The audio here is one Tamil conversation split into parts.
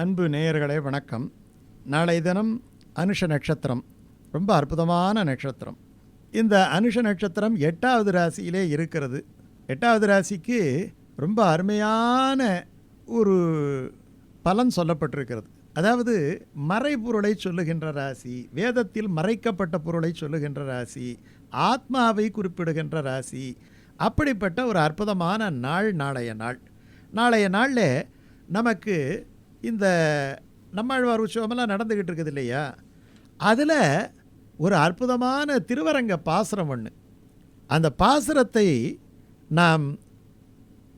அன்பு நேயர்களே வணக்கம். நாளை தினம் அனுஷ நட்சத்திரம். ரொம்ப அற்புதமான நட்சத்திரம். இந்த அனுஷ நட்சத்திரம் எட்டாவது ராசியிலே இருக்கிறது. எட்டாவது ராசிக்கு ரொம்ப அருமையான ஒரு பலன் சொல்லப்பட்டிருக்கிறது. அதாவது மறைபொருளை சொல்லுகின்ற ராசி வேதத்தில் மறைக்கப்பட்ட பொருளை சொல்லுகின்ற ராசி ஆத்மாவை குறிப்பிடுகின்ற ராசி அப்படிப்பட்ட ஒரு அற்புதமான நாள் நாளைய நாள். நாளைய நாளில் நமக்கு இந்த நம்மாழ்வார் உற்சவமெல்லாம் நடந்துக்கிட்டு இருக்குது இல்லையா? அதில் ஒரு அற்புதமான திருவரங்க பாசுரம் ஒன்று அந்த பாசுரத்தை நாம்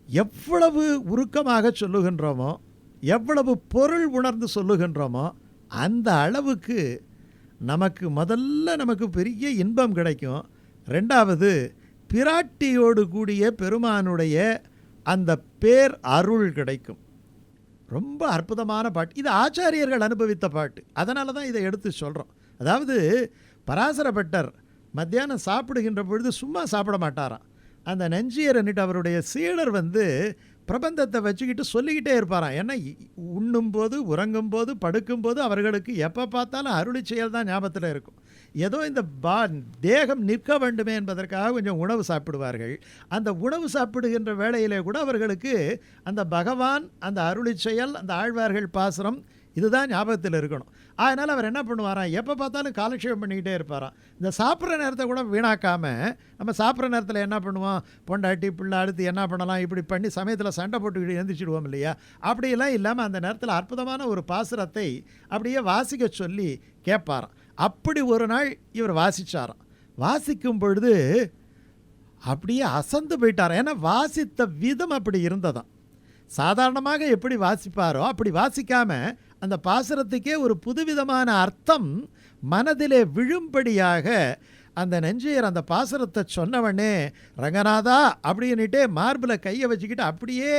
எவ்வளவு உருக்கமாக சொல்லுகின்றோமோ எவ்வளவு பொருள் உணர்ந்து சொல்லுகின்றோமோ அந்த அளவுக்கு நமக்கு முதல்ல நமக்கு பெரிய இன்பம் கிடைக்கும். ரெண்டாவது பிராட்டியோடு கூடிய பெருமானுடைய அந்த பேர் அருள் கிடைக்கும். ரொம்ப அற்புதமான பாட்டு. இது ஆச்சாரியர்கள் அனுபவித்த பாட்டு. அதனால தான் இதை எடுத்து சொல்கிறோம் அதாவது பராசரப்பட்டர் மத்தியானம் சாப்பிடுகின்ற பொழுது சும்மா சாப்பிட மாட்டாராம். அந்த நெஞ்சியரன்ட்டு அவருடைய சீடர் வந்து பிரபந்தத்தை வச்சுக்கிட்டு சொல்லிக்கிட்டே இருப்பாராம். ஏன்னா இ- உண்ணும்போது உறங்கும்போது படுக்கும்போது அவர்களுக்கு எப்போ பார்த்தாலும் அருளி செயல் தான் ஞாபகத்தில் இருக்கும். ஏதோ இந்த பா தேகம் நிற்க வேண்டுமே என்பதற்காக கொஞ்சம் உணவு சாப்பிடுவார்கள். அந்த உணவு சாப்பிடுகின்ற வேளையிலே கூட அவர்களுக்கு அந்த பகவான் அந்த அருளி செயல் அந்த ஆழ்வார்கள் பாசுரம் இதுதான் ஞாபகத்தில் இருக்கணும். அதனால் அவர் என்ன பண்ணுவாராம்? எப்போ பார்த்தாலும் காலட்சேபம் பண்ணிக்கிட்டே இருப்பாராம். இந்த சாப்பிட்ற நேரத்தை கூட வீணாக்காமல் நம்ம சாப்பிட்ற நேரத்தில் என்ன பண்ணுவோம்? பொண்டாட்டி பிள்ளை அடுத்து என்ன பண்ணலாம்? இப்படி பண்ணி சமயத்தில் சண்டை போட்டுக்கிட்டு எந்திரிச்சிடுவோம் இல்லையா? அப்படியெல்லாம் இல்லாமல் அந்த நேரத்தில் அற்புதமான ஒரு பாசுரத்தை அப்படியே வாசிக்க சொல்லி கேட்பாராம். அப்படி ஒரு நாள் இவர் வாசிச்சாராம். வாசிக்கும் பொழுது அப்படியே அசந்து போயிட்டார் ஏன்னா வாசித்த விதம் அப்படி இருந்ததாம். சாதாரணமாக எப்படி வாசிப்பாரோ அப்படி வாசிக்காமல் அந்த பாசுரத்துக்கே ஒரு புதுவிதமான அர்த்தம் மனதிலே விழும்படியாக அந்த நெஞ்சையர் அந்த பாசுரத்தை சொன்னவனே ரங்கநாதா அப்படின்னுட்டே மார்பில் கையை வச்சுக்கிட்டு அப்படியே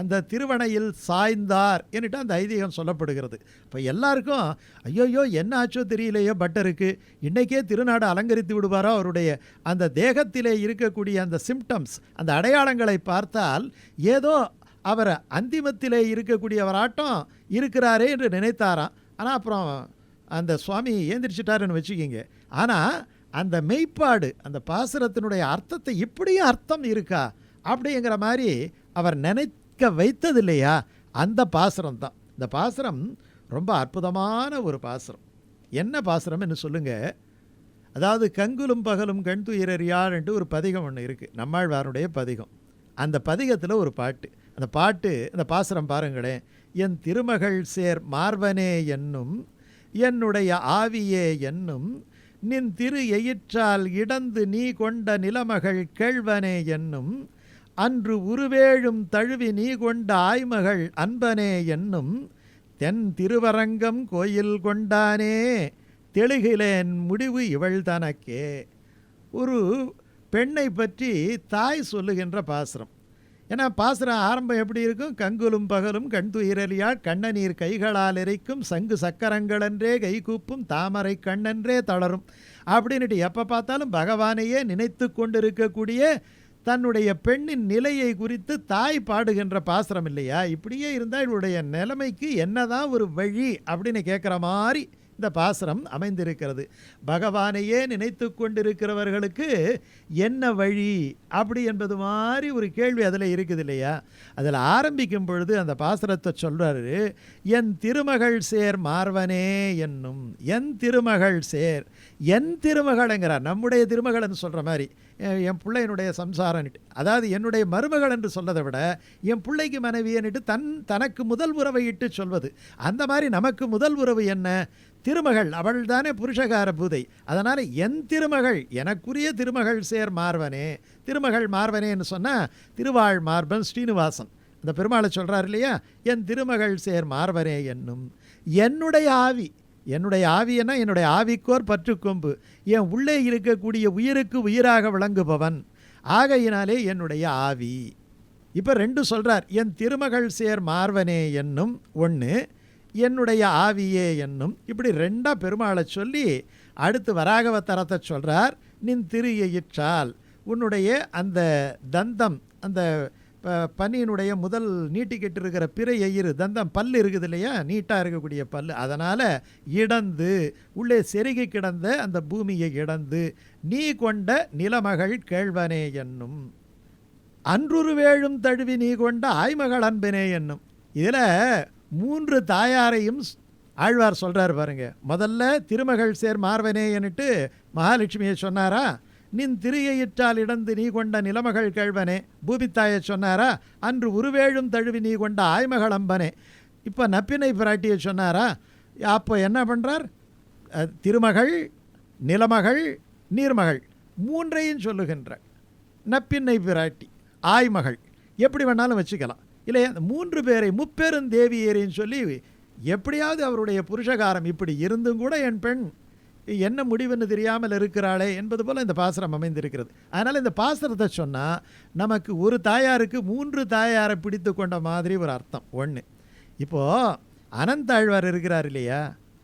அந்த திருவணையில் சாய்ந்தார் என்னட்டு அந்த ஐதீகம் சொல்லப்படுகிறது. இப்போ எல்லாருக்கும் ஐயோயோ என்ன ஆச்சோ தெரியலையோ பட்டருக்கு. இன்றைக்கே திருநாடு அலங்கரித்து விடுவாரோ? அவருடைய அந்த தேகத்திலே இருக்கக்கூடிய அந்த சிம்டம்ஸ் அந்த அடையாளங்களை பார்த்தால் ஏதோ அவர் அந்திமத்திலே இருக்கக்கூடியவராட்டம் இருக்கிறாரே என்று நினைத்தாராம். ஆனால் அப்புறம் அந்த சுவாமி ஏந்திரிச்சிட்டாருன்னு வச்சுக்கிங்க. ஆனால் அந்த மெய்ப்பாடு அந்த பாசுரத்தினுடைய அர்த்தத்தை இப்படியும் அர்த்தம் இருக்கா அப்படிங்கிற மாதிரி அவர் நினைக்க வைத்தது இல்லையா அந்த பாசுரம் தான் இந்த பாசுரம் ரொம்ப அற்புதமான ஒரு பாசுரம். என்ன பாசுரம்னு சொல்லுங்கள் அதாவது கங்குலும் பகலும் கண் என்று ஒரு பதிகம் ஒன்று இருக்குது நம்மாழ்வாருடைய பதிகம். அந்த பதிகத்தில் ஒரு பாட்டு. அந்த பாட்டு அந்த பாசுரம் பாருங்களேன். என் திருமகள் சேர் மார்வனே என்னும் என்னுடைய ஆவியே என்னும் நின் திரு எயிற்றால் இடந்து நீ கொண்ட நிலமகள் கேழ்வனே என்னும் அன்று உருவேழும் தழுவி நீ கொண்ட ஆய்மகள் அன்பனே என்னும் தென் திருவரங்கம் கோயில் கொண்டானே தெளிகிலேன் முடிவு இவள் தனக்கே. ஒரு பெண்ணை பற்றி தாய் சொல்லுகின்ற பாசுரம். ஏன்னா பாசுரம் ஆரம்பம் எப்படி இருக்கும்? கங்குலும் பகலும் கண் கண்ண கண்ணநீர் கைகளால் எரிக்கும் சங்கு சக்கரங்களன்றே கைகூப்பும் தாமரை கண்ணன்றே தளரும் அப்படின்னுட்டு எப்போ பார்த்தாலும் பகவானையே நினைத்து கொண்டிருக்கக்கூடிய தன்னுடைய பெண்ணின் நிலையை குறித்து தாய் பாடுகின்ற பாசுரம் இல்லையா? இப்படியே இருந்தால் இவளுடைய நிலைமைக்கு என்னதான் ஒரு வழி அப்படின்னு கேட்குற மாதிரி இந்த பாசுரம் அமைந்திருக்கிறது. பகவானையே நினைத்து கொண்டிருக்கிறவர்களுக்கு என்ன வழி? அப்படி என்பது மாதிரி ஒரு கேள்வி அதில் இருக்குது இல்லையா? அதில் ஆரம்பிக்கும் பொழுது அந்த பாசுரத்தை சொல்கிறாரு என் திருமகள் சேர் மார்வனே என்னும் என் திருமகள் சேர் என் திருமகள்ங்கிறார். நம்முடைய திருமகள்னு சொல்கிற மாதிரி என் பிள்ளையினுடைய சம்சாரன்ட்டு அதாவது என்னுடைய மருமகள் என்று சொல்லதை விட என் பிள்ளைக்கு மனைவியன்னுட்டு தன் தனக்கு முதல் உறவை இட்டு சொல்வது. அந்த மாதிரி நமக்கு முதல் உறவு என்ன? திருமகள் அவள் தானே புருஷகார பூதை. அதனால் என் திருமகள் எனக்குரிய திருமகள் சேர் மார்வனே. திருமகள் மார்வனேன்னு சொன்னால் திருவாழ் மார்பன் ஸ்ரீனிவாசன். அந்த பெருமாளை சொல்கிறார் இல்லையா? என் திருமகள் சேர் மார்வனே என்னும். என்னுடைய ஆவி என்னுடைய ஆவியனா என்னுடைய ஆவிக்கோர் பற்றுக்கொம்பு. என் உள்ளே இருக்கக்கூடிய உயிருக்கு உயிராக விளங்குபவன். ஆகையினாலே என்னுடைய ஆவி. இப்போ ரெண்டு சொல்கிறார் என் திருமகள் சேர் மார்வனே என்னும். ஒன்று என்னுடைய ஆவியே என்னும் இப்படி ரெண்டாக பெருமாளை சொல்லி அடுத்து வராகவத்தரத்தை சொல்கிறார் நின் திரு எயிற்றால் உன்னுடைய அந்த தந்தம் அந்த ப- முதல் நீட்டிக்கிட்டு இருக்கிற பிறை எயிறு தந்தம் பல் இருக்குது இல்லையா? நீட்டாக இருக்கக்கூடிய பல். அதனால் இடந்து உள்ளே செருகி கிடந்த அந்த பூமியை இடந்து நீ கொண்ட நிலமகள் கேழ்வனே என்னும். அன்றுரு வேழும் தழுவி நீ கொண்ட ஆய்மகள் அன்பனே என்னும். இதில் மூன்று தாயாரையும் ஆழ்வார் சொல்கிறார் பாருங்க. முதல்ல திருமகள் சேர் மார்வனேன்னுட்டு மகாலட்சுமியை சொன்னாரா நின் திரியையிற்றால் இடந்து நீ கொண்ட நிலமகள் கேழ்வனே பூமித்தாயை சொன்னாரா அன்று உருவேழும் தழுவி நீ கொண்ட ஆய்மகள் அம்பனே. இப்போ நப்பினை பிராட்டியை சொன்னாரா அப்போ என்ன பண்ணுறார் திருமகள் நிலமகள் நீர்மகள் மூன்றையும் சொல்லுகின்றார் நப்பின்னை பிராட்டி ஆய்மகள். எப்படி வேணாலும் வச்சுக்கலாம். இல்லையா அந்த மூன்று பேரை முப்பெரும் தேவியரின்னு சொல்லி எப்படியாவது அவருடைய புருஷகாரம் இப்படி இருந்தும் கூட என் பெண் என்ன முடிவுன்னு தெரியாமல் இருக்கிறாளே என்பது போல் இந்த பாசரம் அமைந்திருக்கிறது. அதனால் இந்த பாசரத்தை சொன்னால் நமக்கு ஒரு தாயாருக்கு மூன்று தாயாரை பிடித்து கொண்ட மாதிரி ஒரு அர்த்தம். ஒன்று இப்போது அனந்தாழ்வார் இருக்கிறார் இல்லையா?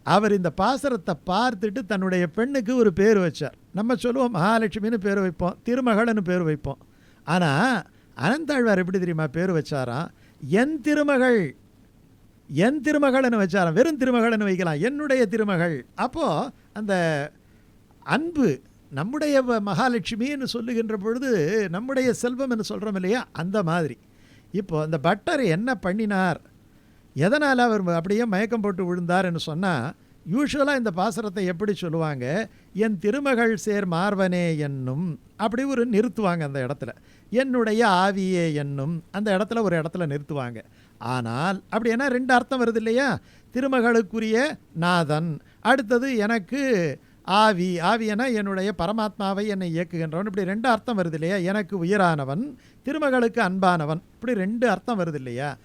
அவர் இந்த பாசரத்தை பார்த்துட்டு தன்னுடைய பெண்ணுக்கு ஒரு பேர் வச்சார். நம்ம சொல்லுவோம் மகாலட்சுமின்னு பேர் வைப்போம் திருமகள்னு பேர் வைப்போம். ஆனால் அனந்தாழ்வார் எப்படி தெரியுமா பேர் வச்சாராம் என் திருமகள் என் திருமகள்னு வச்சாராம். வெறும் திருமகள்னு வைக்கலாம். என்னுடைய திருமகள். அப்போது அந்த அன்பு நம்முடைய வ- மகாலட்சுமின்னு சொல்லுகின்ற பொழுது நம்முடைய செல்வம் என்று சொல்கிறோம் இல்லையா? அந்த மாதிரி. இப்போது அந்த பட்டர் என்ன பண்ணினார்? எதனால் அவர் அப்படியே மயக்கம் போட்டு விழுந்தார் என்று சொன்னால் யூஸ்வலாக இந்த பாசுரத்தை எப்படி சொல்லுவாங்க? என் திருமகள் சேர் மார்வனே என்னும் அப்படி ஒரு நிறுத்துவாங்க அந்த இடத்துல. என்னுடைய ஆவியே என்னும் அந்த இடத்துல ஒரு இடத்துல நிறுத்துவாங்க. ஆனால் அப்படி என்ன ரெண்டு அர்த்தம் வருது இல்லையா? திருமகளுக்குரிய நாதன் அடுத்தது எனக்கு ஆவி. ஆவியனா என்னுடைய பரமாத்மாவை என்னை இயக்குகின்றவன். இப்படி ரெண்டு அர்த்தம் வருது இல்லையா? எனக்கு உயிரானவன் திருமகளுக்கு அன்பானவன். இப்படி ரெண்டு அர்த்தம் வருது இல்லையா?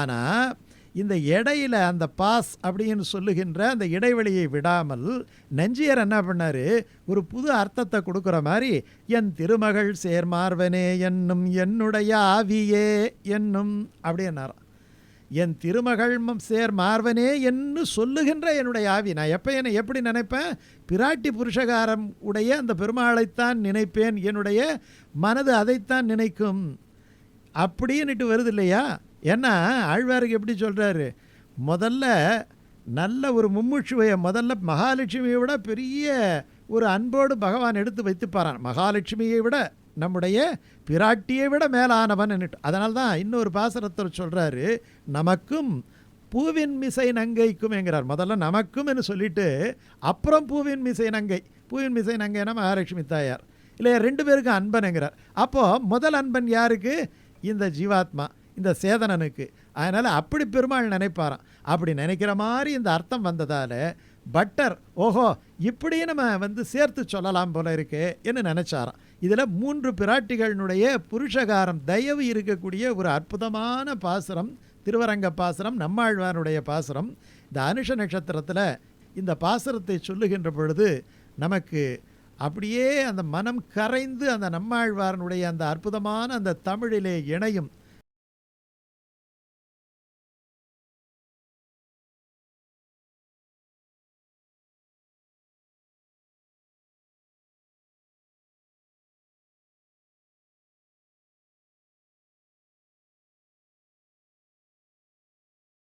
ஆனால் இந்த இடையில அந்த பாஸ் அப்படின்னு சொல்லுகின்ற அந்த இடைவெளியை விடாமல் நெஞ்சியர் என்ன பண்ணார்? ஒரு புது அர்த்தத்தை கொடுக்குற மாதிரி என் திருமகள் சேர்மார்வனே என்னும் என்னுடைய ஆவியே என்னும் அப்படின்னாராம். என் திருமகள் சேர்மார்வனே சேர் மார்வனே என்று சொல்லுகின்ற என்னுடைய ஆவி. நான் எப்போ என்னை எப்படி நினைப்பேன்? பிராட்டி புருஷகாரம் உடைய அந்த பெருமாளைத்தான் நினைப்பேன். என்னுடைய மனது அதைத்தான் நினைக்கும். அப்படின்னுட்டு வருது இல்லையா? ஏன்னா ஆழ்வாருக்கு எப்படி சொல்கிறாரு முதல்ல நல்ல ஒரு மும்முட்சுவையை முதல்ல மகாலட்சுமியை விட பெரிய ஒரு அன்போடு பகவான் எடுத்து வைத்துப்பாரான் மகாலட்சுமியை விட நம்முடைய பிராட்டியை விட மேலானவன் அதனால தான் இன்னொரு பாசரத்தில் சொல்கிறாரு நமக்கும் பூவின் மிசை நங்கைக்கும் என்கிறார். முதல்ல நமக்கும் என்று சொல்லிட்டு அப்புறம் பூவின் மிசை நங்கை பூவின் மிசை நங்கைனா மகாலட்சுமி தாயார் இல்லையா ரெண்டு பேருக்கும் அன்பனுங்கிறார் அப்போது முதல் அன்பன் யாருக்கு? இந்த ஜீவாத்மா. இந்த சேதனனுக்கு. அதனால் அப்படி பெருமாள் நினைப்பாராம். அப்படி நினைக்கிற மாதிரி இந்த அர்த்தம் வந்ததால் பட்டர் ஓஹோ இப்படி நம்ம வந்து சேர்த்து சொல்லலாம் போல இருக்கே என்று நினச்சாராம். இதில் மூன்று பிராட்டிகளினுடைய புருஷகாரம் தயவு இருக்கக்கூடிய ஒரு அற்புதமான பாசுரம் திருவரங்க பாசுரம் நம்மாழ்வானுடைய பாசுரம். இந்த அனுஷ நட்சத்திரத்தில் இந்த பாசுரத்தை சொல்லுகின்ற பொழுது நமக்கு அப்படியே அந்த மனம் கரைந்து அந்த நம்மாழ்வாரனுடைய அந்த அற்புதமான அந்த தமிழிலே இணையும்